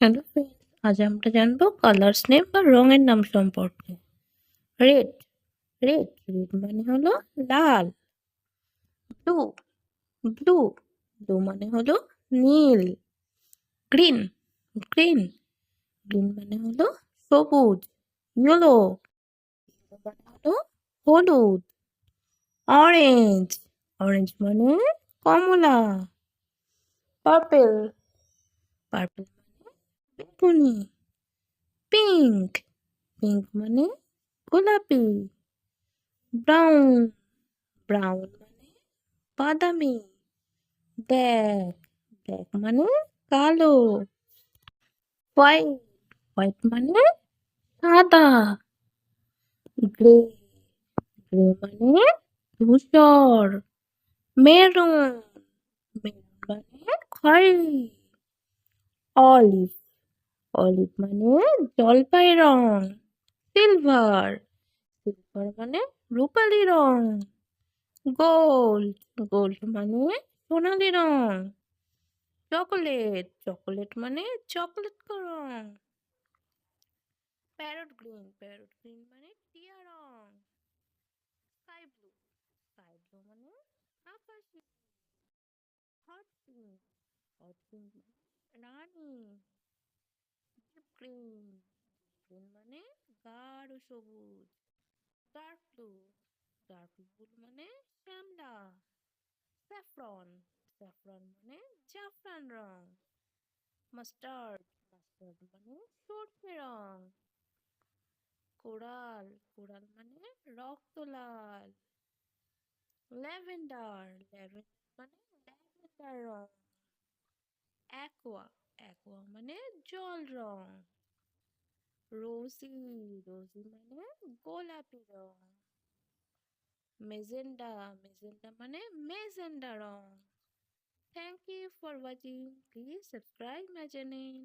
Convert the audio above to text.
Hello আজ আমরা জানব কালার্স নেম বা রঙের নাম সম্পর্কে। রেড রেড রেড মানে হলো লাল। ব্লু ব্লু ব্লু মানে হলো নীল। গ্রিন গ্রিন গ্রিন মানে হলো সবুজ ইয়েলো মানে হলো হলুদ। অরেঞ্জ অরেঞ্জ মানে কমলা। পার্পেল পার্পেল মানে পিঙ্ক পিঙ্ক মানে গোলাপি। ব্রাউন ব্রাউন মানে বাদামি। ব্ল্যাক ব্ল্যাক মানে কালো। হোয়াইট হোয়াইট মানে সাদা। গ্রে গ্রে মানে ধূসর। মেরুন মেরুন মানে খয়েরি। অলিভ অলিভ মানে জলপাই রং, সিলভার সিলভার মানে রূপালি রং, গোল্ড গোল্ড মানে সোনালি রং, চকোলেট চকোলেট মানে চকলেট রং, প্যারট গ্রিন প্যারট গ্রিন মানে টিয়া রং, স্কাই ব্লু স্কাই ব্লু মানে হট পিঙ্ক হট পিঙ্ক রানী ডিপ গ্রিন গ্রিন মানে গাঢ় সবুজ ডার্ক ব্লু ডার্ক ব্লু মানে শ্যামলা স্যাফরন স্যাফরন মানে জাফরান রং মাস্টার্ড মাস্টার্ড মানে সর্ষে রং, কোরাল কোরাল মানে রক্ত লাল, ল্যাভেন্ডার ল্যাভেন্ডার মানে ল্যাভেন্ডার রং, অ্যাকোয়া। অ্যাকোয়া মানে জল রং রোজি রোজি মানে গোলাপি রং মেজেন্ডা মেজেন্ডা মানে magenta wrong thank you for watching please subscribe my channel